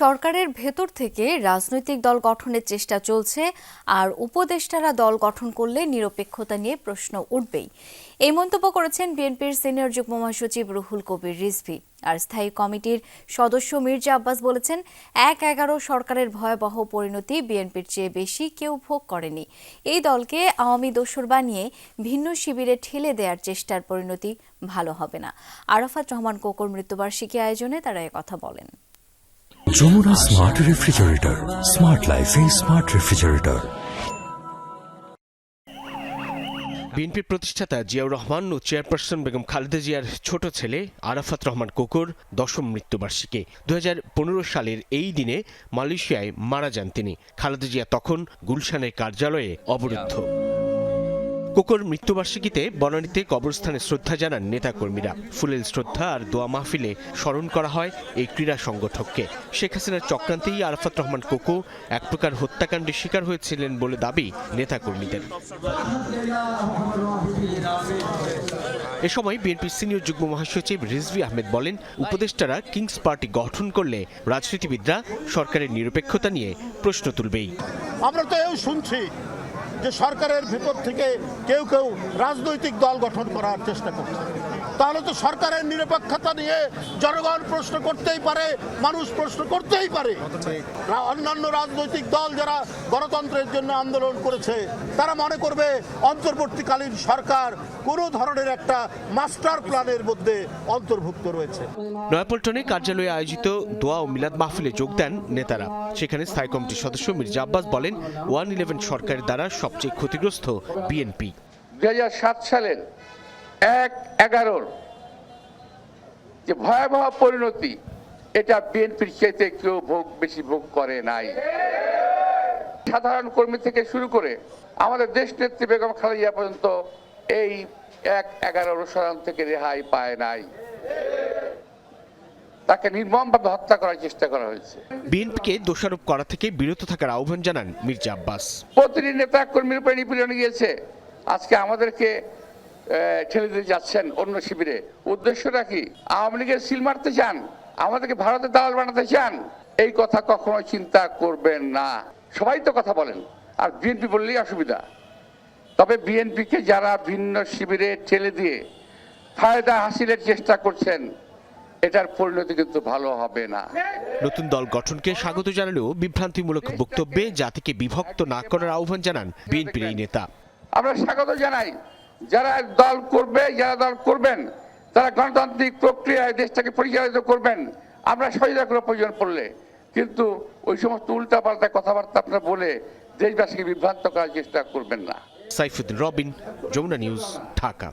সরকারের ভেতর থেকে রাজনৈতিক দল গঠনের চেষ্টা চলছে আর উপদেষ্টারা দল গঠন করলে নিরপেক্ষতা নিয়ে প্রশ্ন উঠবেই। এই মন্তব্য করেছেন বিএনপির সিনিয়র যুগ্ম মহাসচিব রুহুল কবির রিজভি। আর স্থায়ী কমিটির সদস্য মির্জা আব্বাস বলেছেন, এক এগারো সরকারের ভয়াবহ পরিণতি বিএনপির চেয়ে বেশি কেউ ভোগ করেনি। এই দলকে আওয়ামী দোসর বানিয়ে ভিন্ন শিবিরে ঠেলে দেওয়ার চেষ্টার পরিণতি ভালো হবে না। আরাফাত রহমান কোকর মৃত্যুবার্ষিকী আয়োজনে তারা কথা বলেন। যমুনা স্মার্ট রেফ্রিজারেটর স্মার্ট লাইফে স্মার্ট রেফ্রিজারেটর বিএনপির প্রতিষ্ঠাতা জিয়াউর রহমান ও চেয়ারপারসন বেগম খালেদা জিয়ার ছোট ছেলে আরাফাত রহমান কোকর দশম মৃত্যুবার্ষিকী। দু হাজার পনেরো সালের এই দিনে মালয়েশিয়ায় মারা যান তিনি। খালেদা জিয়া তখন গুলশানের কার্যালয়ে অবরুদ্ধ। কোকর মৃত্যুবার্ষিকীতে বনানীতে কবরস্থানে শ্রদ্ধা জানান নেতাকর্মীরা। ফুলেল শ্রদ্ধা আর দোয়া মাহফিলে স্মরণ করা হয় এই ক্রীড়া সংগঠককে। শেখ হাসিনার চক্রান্তেই আরাফাত রহমান কোকো এক প্রকার হত্যাকাণ্ডের শিকার হয়েছিলেন বলে দাবি নেতাকর্মীদের। এ সময় বিএনপির সিনিয়র যুগ্ম মহাসচিব রিজভি আহমেদ বলেন, উপদেষ্টারা কিংস পার্টি গঠন করলে রাজনীতিবিদরা সরকারের নিরপেক্ষতা নিয়ে প্রশ্ন তুলবেই। আমরা তো এও শুনছি যে সরকারের ভিতর থেকে কেউ কেউ রাজনৈতিক দল গঠন করার চেষ্টা করছে। তাহলে তো সরকারের নিরপেক্ষতা নিয়ে জনগণ প্রশ্ন করতেই পারে মানুষ প্রশ্ন করতেই পারে। অন্যান্য রাজনৈতিক দল যারা গণতন্ত্রের জন্য আন্দোলন করেছে তারা মনে করবে অন্তর্বর্তীকালীন সরকার কোনো ধরনের একটা মাস্টার প্ল্যানের মধ্যে অন্তর্ভুক্ত রয়েছে। নয়াপল্টনে কার্যালয়ে আয়োজিত দোয়া ও মিলাদ মাহফিলে যোগ দেন নেতারা। সেখানে স্থায়ী কমিটির সদস্য মির্জা আব্বাস বলেন ওয়ান ইলেভেন সরকারের দ্বারা সবচেয়ে ক্ষতিগ্রস্ত বিএনপি। দুই সালের এক এগারোর যে ভয়াবহ পরিণতি এটা বিএনপির চাইতে কেউ ভোগ বেশি ভোগ করে নাই। সাধারণ কর্মী থেকে শুরু করে আমাদের দেশ নেত্রী বেগম খালেদা পর্যন্ত এই এক এগারো অনুসরণ থেকে রেহাই পায় নাই। তাকে নির্মমভাবে হত্যা করার চেষ্টা করা হয়েছে। বিএনপিকে দোষারোপ করা থেকে বিরত থাকার আহ্বান জানান মির্জা আব্বাস। প্রতিটি নেতা কর্মীর উপরে নিপীড়ন গিয়েছে। আজকে আমাদেরকে ঠেলে দিয়ে যাচ্ছেন অন্য শিবিরে। উদ্দেশ্যটা কি? আওয়ামী লীগের সিল মারতে চান? আমাদেরকে ভারতের দালাল বানাতে চান? এই কথা কখনো চিন্তা করবেন না। সবাই তো কথা বলেন। আর বিএনপি বললেই অসুবিধা। তবে বিএনপিকে যারা ভিন্ন শিবিরে ঠেলে দিয়ে ফায়দা হাসিলের চেষ্টা করছেন এটার পরিণতি কিন্তু ভালো হবে না। নতুন দল গঠনকে স্বাগত জানালেও বিভ্রান্তিমূলক বক্তব্যে জাতিকে বিভক্ত না করার আহ্বান জানান বিএনপির এই নেতা। আমরা স্বাগত জানাই। যারা দল করবে, যারা দল করবেন, তারা গণতান্ত্রিক প্রক্রিয়ায় দেশটাকে পরিচালিত করবেন। আমরা সহায়তা করে প্রয়োজন পড়লে। কিন্তু ওই সমস্ত উল্টাপাল্টা কথাবার্তা আপনারা বলে দেশবাসীকে বিভ্রান্ত করার চেষ্টা করবেন না। সাইফুদ্দিন রবিন, যমুনা নিউজ, ঢাকা।